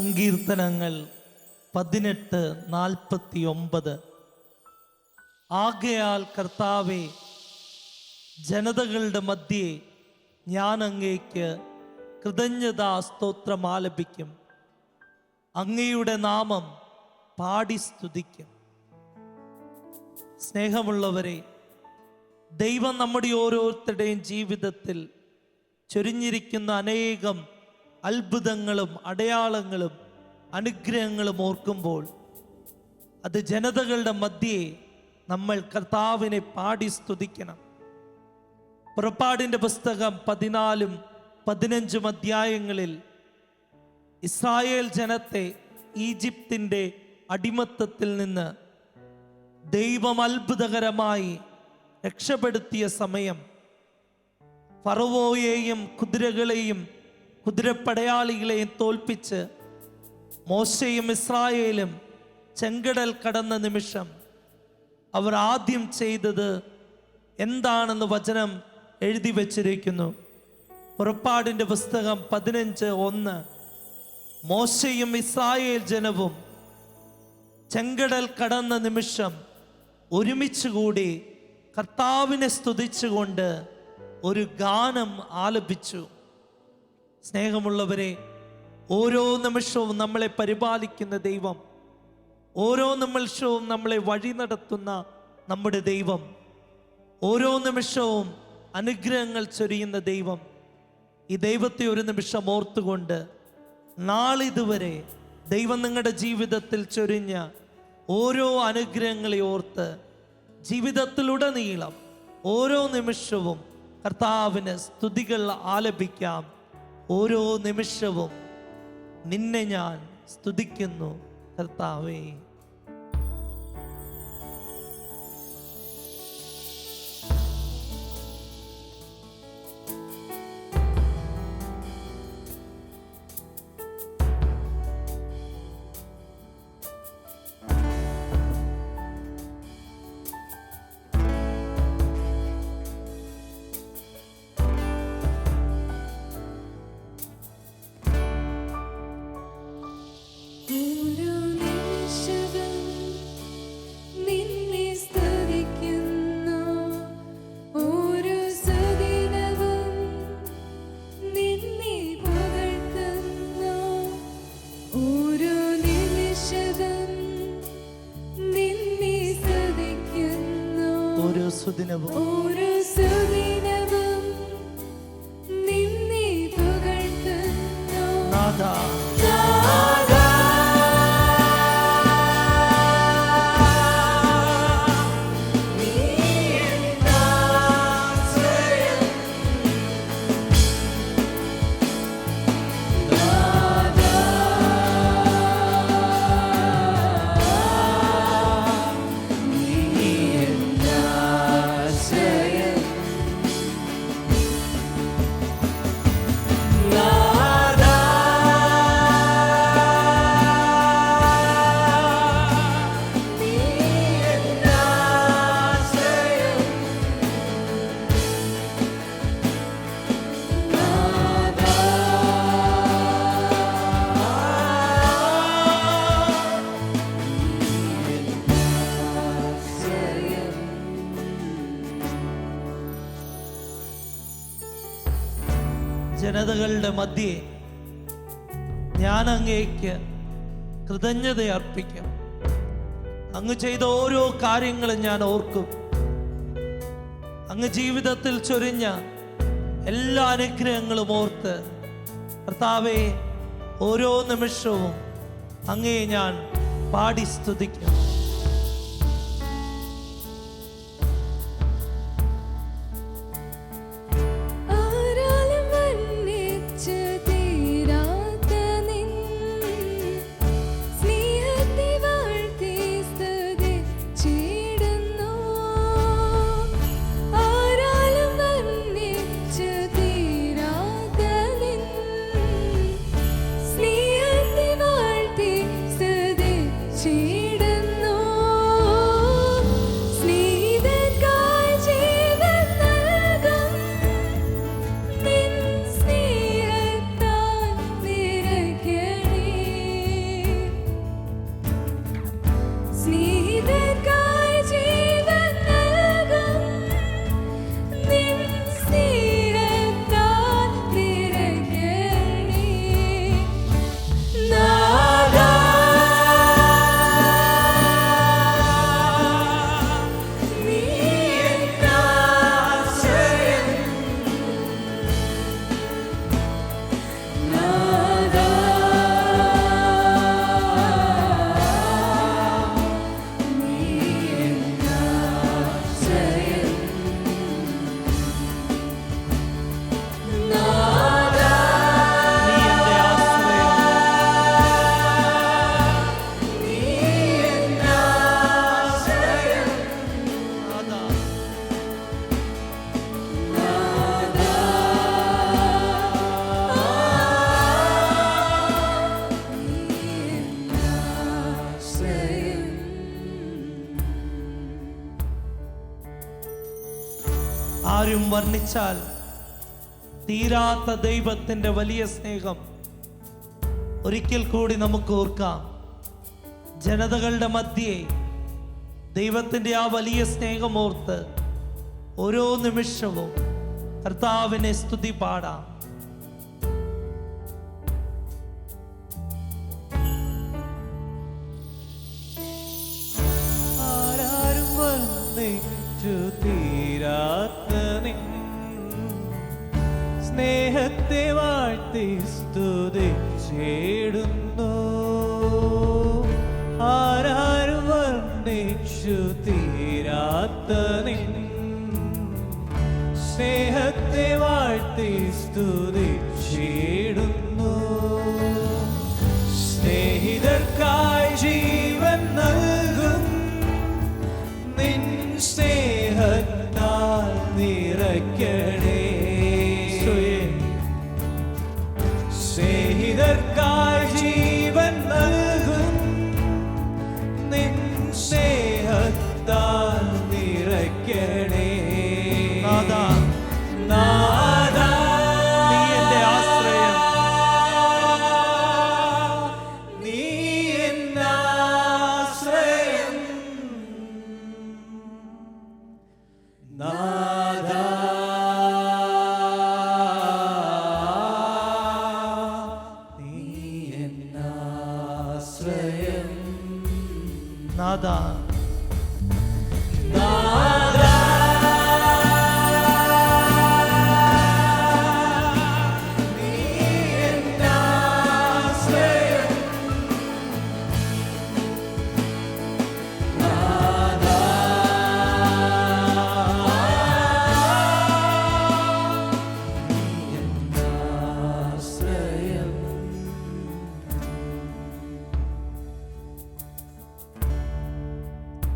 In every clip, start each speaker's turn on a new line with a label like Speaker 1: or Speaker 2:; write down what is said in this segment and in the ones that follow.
Speaker 1: സങ്കീർത്തനങ്ങൾ പതിനെട്ട് നാൽപ്പത്തി ഒമ്പത് ആകയാൽ കർത്താവെ ജനതകളുടെ മധ്യേ ഞാൻ അങ്ങേക്ക് കൃതജ്ഞതാ സ്തോത്രം ആലപിക്കും. അങ്ങയുടെ നാമം പാടി സ്തുതിക്കും. സ്നേഹമുള്ളവരെ ദൈവം നമ്മുടെ ഓരോരുത്തരുടെയും ജീവിതത്തിൽ ചൊരിഞ്ഞിരിക്കുന്ന അനേകം അത്ഭുതങ്ങളും അടയാളങ്ങളും അനുഗ്രഹങ്ങളും ഓർക്കുമ്പോൾ അത് ജനതകളുടെ മധ്യേ നമ്മൾ കർത്താവിനെ പാടി സ്തുതിക്കണം. പുറപ്പാടിന്റെ പുസ്തകം പതിനാലും പതിനഞ്ചും അധ്യായങ്ങളിൽ ഇസ്രായേൽ ജനത്തെ ഈജിപ്തിന്റെ അടിമത്തത്തിൽ നിന്ന് ദൈവം അത്ഭുതകരമായി രക്ഷപ്പെടുത്തിയ സമയം ഫറവോയെയും കുതിരകളെയും കുതിരപ്പടയാളികളെയും തോൽപ്പിച്ച് മോശയും ഇസ്രായേലും ചെങ്കടൽ കടന്ന നിമിഷം അവർ ആദ്യം ചെയ്തത് എന്താണെന്ന് വചനം എഴുതി വച്ചിരിക്കുന്നു. പുറപ്പാടിന്റെ പുസ്തകം പതിനഞ്ച് ഒന്ന്. മോശയും ഇസ്രായേൽ ജനവും ചെങ്കടൽ കടന്ന നിമിഷം ഒരുമിച്ച് കൂടി കർത്താവിനെ സ്തുതിച്ചുകൊണ്ട് ഒരു ഗാനം ആലപിച്ചു. സ്നേഹമുള്ളവരെ ഓരോ നിമിഷവും നമ്മളെ പരിപാലിക്കുന്ന ദൈവം ഓരോ നിമിഷവും നമ്മളെ വഴി നടത്തുന്ന നമ്മുടെ ദൈവം ഓരോ നിമിഷവും അനുഗ്രഹങ്ങൾ ചൊരിയുന്ന ദൈവം. ഈ ദൈവത്തെ ഒരു നിമിഷം ഓർത്തുകൊണ്ട് നാളിതുവരെ ദൈവം നിങ്ങളുടെ ജീവിതത്തിൽ ചൊരിഞ്ഞ ഓരോ അനുഗ്രഹങ്ങളെ ഓർത്ത് ജീവിതത്തിലുടനീളം ഓരോ നിമിഷവും കർത്താവിന് സ്തുതികൾ ആലപിക്കാം. ഓരോ നിമിഷവും നിന്നെ ഞാൻ സ്തുതിക്കുന്നു കർത്താവേ. ജനതകളുടെ മധ്യേ ഞാൻ അങ്ങേക്ക് കൃതജ്ഞത അർപ്പിക്കും. അങ്ങ് ചെയ്ത ഓരോ കാര്യങ്ങളും ഞാൻ ഓർക്കും. അങ്ങ് ജീവിതത്തിൽ ചൊരിഞ്ഞ എല്ലാ അനുഗ്രഹങ്ങളും ഓർത്ത് കർത്താവെ ഓരോ നിമിഷവും അങ്ങേ ഞാൻ പാടി സ്തുതിക്കും. ആരും വർണിച്ചാൽ തീരാത്ത ദൈവത്തിന്റെ വലിയ സ്നേഹം ഒരിക്കൽ കൂടി നമുക്ക് ഓർക്കാം. ജനതകളുടെ മധ്യേ ദൈവത്തിന്റെ ആ വലിയ സ്നേഹം ഓർത്ത് ഓരോ നിമിഷവും കർത്താവിനെ സ്തുതി പാടാം.
Speaker 2: ആരാരും വന്നിച്ചു തീരാത്ത സ്നേഹത്തെ വാഴ്ത്തി സ്തുതിച്ചിടുന്നു ആരാരും വർണിച്ചു തീരാത്ത നിൻ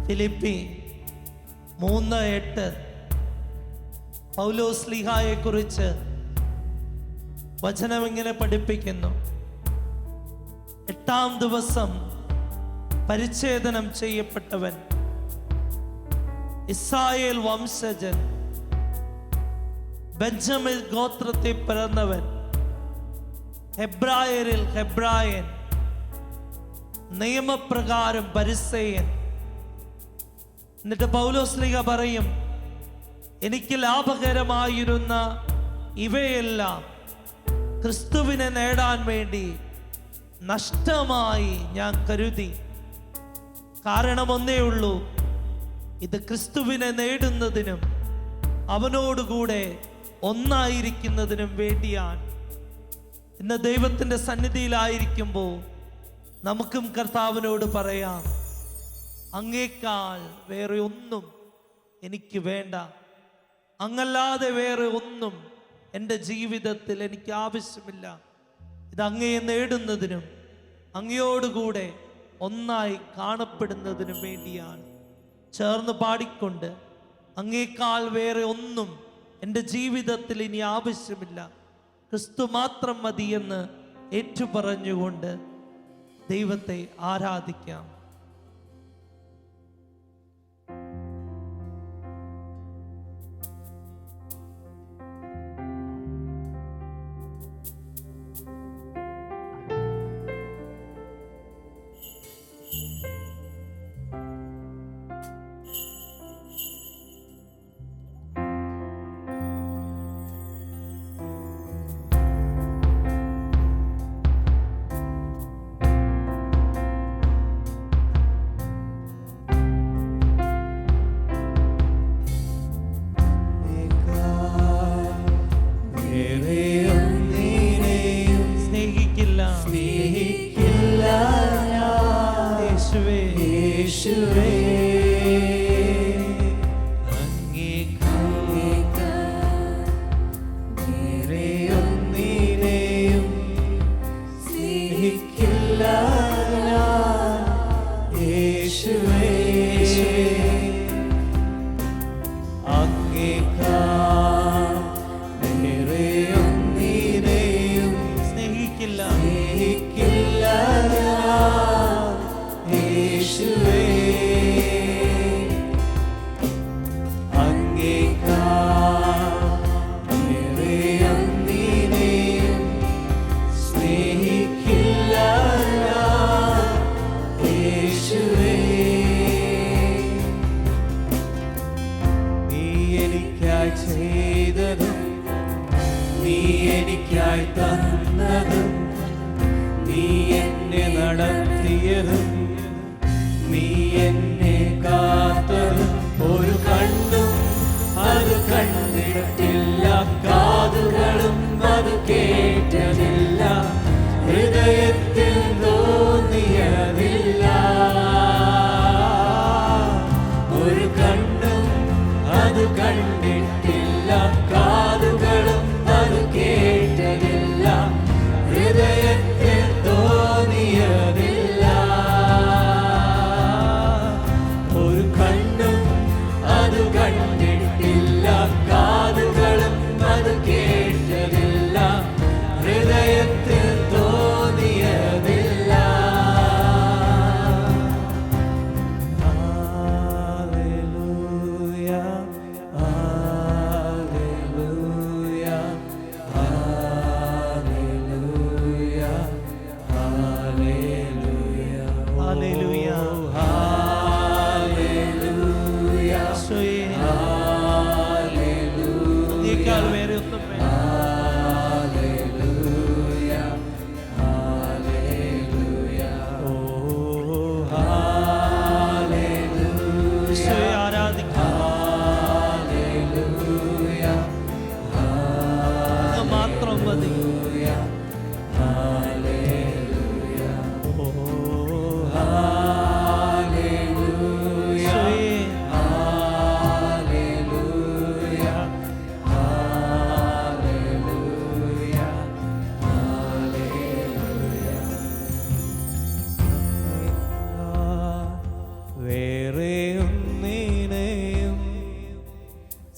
Speaker 1: ഫിലിപ്പി മൂന്ന് എട്ട്. പൗലോസ് ലിഹായെ കുറിച്ച് വചനം ഇങ്ങനെ പഠിപ്പിക്കുന്നു. എട്ടാം ദിവസം പരിച്ഛേദനം ചെയ്യപ്പെട്ടവൻ ഇസ്രായേൽ വംശജൻ. ബെഞ്ചമിൻ ഗോത്രത്തിൽ പിറന്നവൻ. ഹെബ്രായരിൽ ഹെബ്രായൻ. നിയമപ്രകാരം പരിസയൻ. എന്നിട്ട് പൗലോസ്ലിക പറയും എനിക്ക് ലാഭകരമായിരുന്ന ഇവയെല്ലാം ക്രിസ്തുവിനെ നേടാൻ വേണ്ടി നഷ്ടമായി ഞാൻ കരുതി. കാരണം ഒന്നേ ഉള്ളൂ ഇത് ക്രിസ്തുവിനെ നേടുന്നതിനും അവനോടുകൂടെ ഒന്നായിരിക്കുന്നതിനും വേണ്ടിയാണ്. ഇന്ന് ദൈവത്തിന്റെ സന്നിധിയിലായിരിക്കുമ്പോൾ നമുക്കും കർത്താവിനോട് പറയാം അങ്ങേക്കാൾ വേറെ ഒന്നും എനിക്ക് വേണ്ട. അങ്ങല്ലാതെ വേറെ ഒന്നും എന്റെ ജീവിതത്തിൽ എനിക്ക് ആവശ്യമില്ല. ഇത് അങ്ങയെ നേടുന്നതിനും അങ്ങയോടുകൂടെ ഒന്നായി കാണപ്പെടുന്നതിനും വേണ്ടിയാണ്. ചേർന്ന് പാടിക്കൊണ്ട് അങ്ങേക്കാൾ വേറെ ഒന്നും എന്റെ ജീവിതത്തിൽ ഇനി ആവശ്യമില്ല. ക്രിസ്തു മാത്രം മതിയെന്ന് ഏറ്റുപറഞ്ഞുകൊണ്ട് ദൈവത്തെ ആരാധിക്കാം.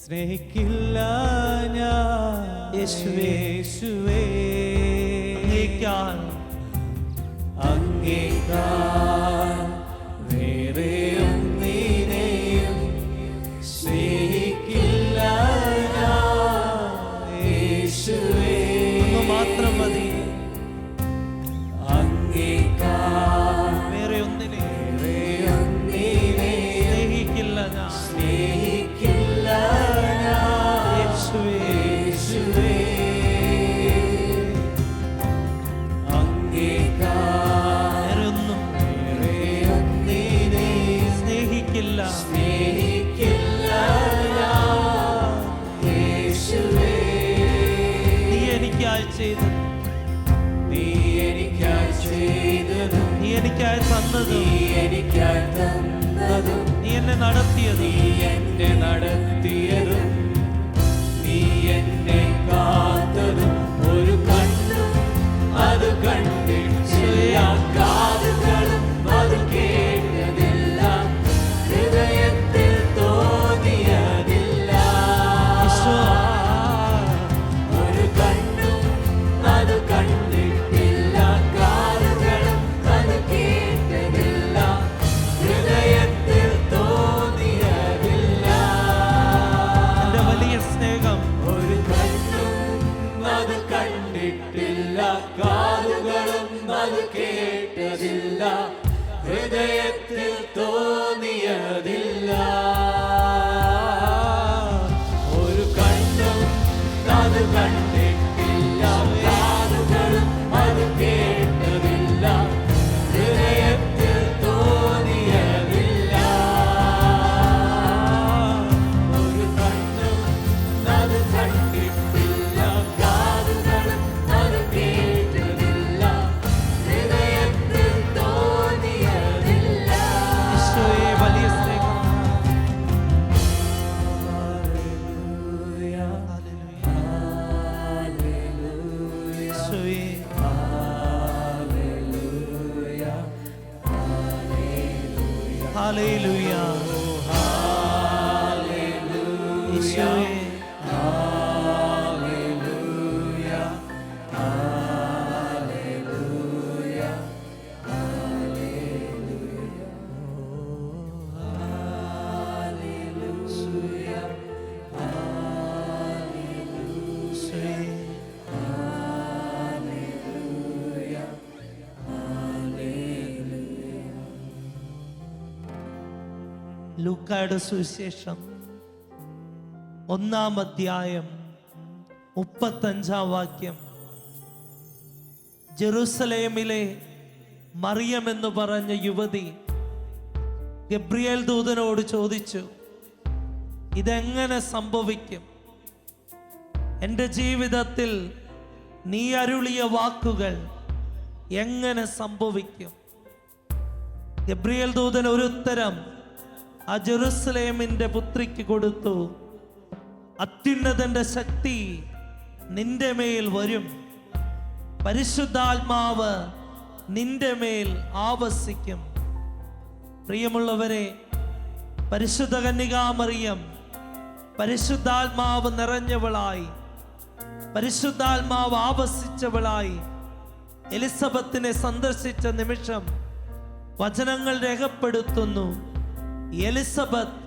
Speaker 1: സ്നേഹിക്കില്ല ഞാൻ.
Speaker 2: യേശുവേ.
Speaker 1: അങ്ങേക്കാൾ അങ്ങേക്കാൾ
Speaker 2: നീ എനിക്കായി ചെയ്തു
Speaker 1: നീ എനിക്കായി ചെയ്തതും.
Speaker 2: നീ എനിക്കായി തന്നതും.
Speaker 1: നീ എനിക്കായി തന്നതും
Speaker 2: നീ എന്നെ നടത്തിയത്.
Speaker 1: നീ എന്നെ
Speaker 2: നടത്തി ലൂക്കായുടെ സുവിശേഷം ഒന്നാം അധ്യായം മുപ്പത്തഞ്ചാം വാക്യം. ജെറുസലേമിലെ
Speaker 1: മറിയമെന്ന് പറഞ്ഞ യുവതി ഗബ്രിയേൽ ദൂതനോട് ചോദിച്ചു ഇതെങ്ങനെ സംഭവിക്കും? എന്റെ ജീവിതത്തിൽ നീ അരുളിയ വാക്കുകൾ എങ്ങനെ സംഭവിക്കും? ഗബ്രിയേൽ ദൂതൻ ഒരു ഉത്തരം ആ ജെറുസലേമിന്റെ പുത്രിക്ക് കൊടുത്തു. അത്യുന്നതന്റെ ശക്തി നിന്റെ മേൽ വരും. പരിശുദ്ധാത്മാവ് നിന്റെ മേൽ ആവസിക്കും. പ്രിയമുള്ളവരെ പരിശുദ്ധ കന്യകാമറിയം പരിശുദ്ധാത്മാവ് നിറഞ്ഞവളായി പരിശുദ്ധാത്മാവ് ആവസിച്ചവളായി എലിസബത്തിനെ സന്ദർശിച്ച നിമിഷം വചനങ്ങൾ രേഖപ്പെടുത്തുന്നു. എലിസബത്ത്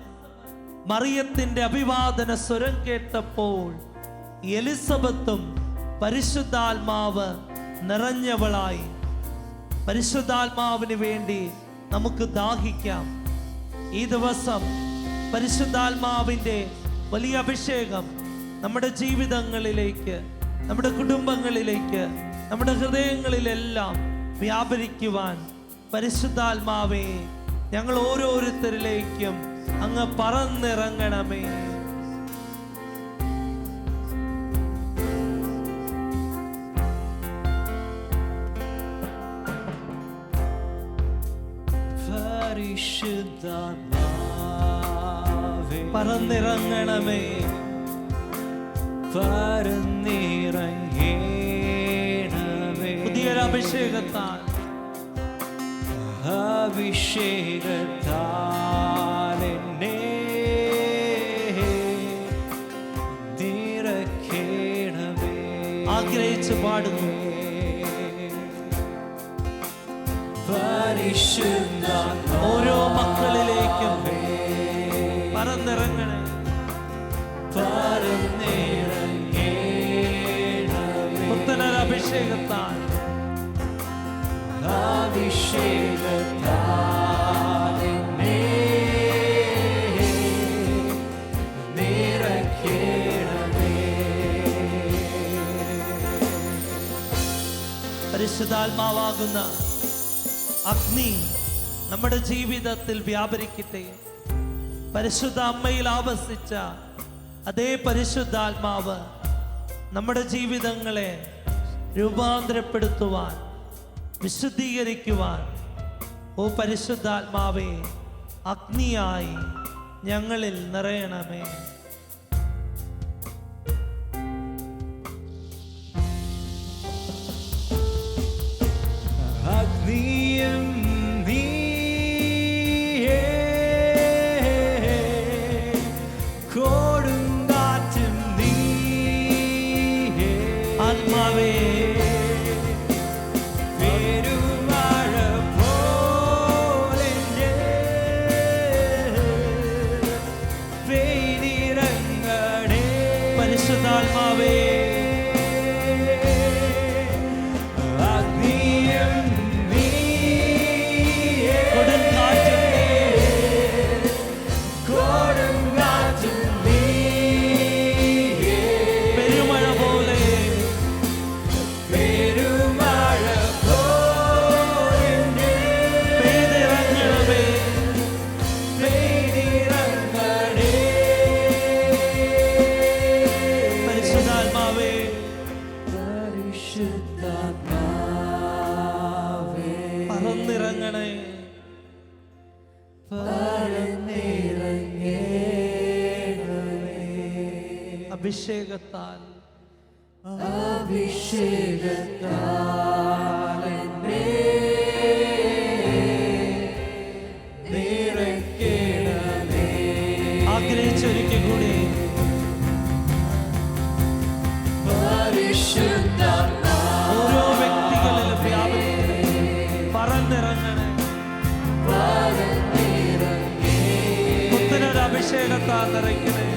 Speaker 1: മറിയത്തിന്റെ അഭിവാദന സ്വരം കേട്ടപ്പോൾ എലിസബത്തും പരിശുദ്ധാത്മാവ് നിറഞ്ഞവളായി. പരിശുദ്ധാത്മാവിന് വേണ്ടി നമുക്ക് ദാഹിക്കാം. ഈ ദിവസം പരിശുദ്ധാത്മാവിന്റെ വലിയ അഭിഷേകം നമ്മുടെ ജീവിതങ്ങളിലേക്ക് നമ്മുടെ കുടുംബങ്ങളിലേക്ക് നമ്മുടെ ഹൃദയങ്ങളിലെല്ലാം വ്യാപരിക്കുവാൻ പരിശുദ്ധാത്മാവേ ഞങ്ങൾ ഓരോരുത്തരിലേക്കും അങ്ങ് പറന്നിറങ്ങണമേ.
Speaker 2: പറന്നിറങ്ങണമേ
Speaker 1: പറന്നിറങ്ങണമേ.
Speaker 2: പരന്നിറങ്ങേണമേ. നിറക്കേണമേ.
Speaker 1: ആഗ്രഹിച്ച് പാടുന്നു.
Speaker 2: പരിശുദ്ധാത്മാവേ
Speaker 1: ഓരോ മക്കളിലേക്കും പറന്നിറങ്ങണേ.
Speaker 2: പരന്നിറങ്ങേണമേ
Speaker 1: പുത്തനൊരു പരിശുദ്ധാത്മാവാകുന്ന അഗ്നി നമ്മുടെ ജീവിതത്തിൽ വ്യാപരിക്കട്ടെ. പരിശുദ്ധ അമ്മയിൽ ആവസിച്ച അതേ പരിശുദ്ധാത്മാവ് നമ്മുടെ ജീവിതങ്ങളെ രൂപാന്തരപ്പെടുത്തുവാൻ വിശുദ്ധീകരിക്കുവാൻ. ഓ പരിശുദ്ധാത്മാവേ അഗ്നിയായി ഞങ്ങളിൽ നിറയണമേ.
Speaker 2: അഗ്നിയും
Speaker 1: പരിശുദ്ധാത്മാവേ
Speaker 2: അഗ്നിയും
Speaker 1: അഭിഷേകത്താൽ.
Speaker 2: അഭിഷേകത്താൽ
Speaker 1: ആഗ്രഹിച്ചൊരിക്കൽ കൂടി
Speaker 2: പരിശുദ്ധാത്മാവേ.
Speaker 1: ഓരോ വ്യക്തികളിലും വ്യാപരിക്കണേ പറന്നിറങ്ങണേ. പുത്തനൊരു അഭിഷേകത്താൽ നിറയ്ക്കണേ.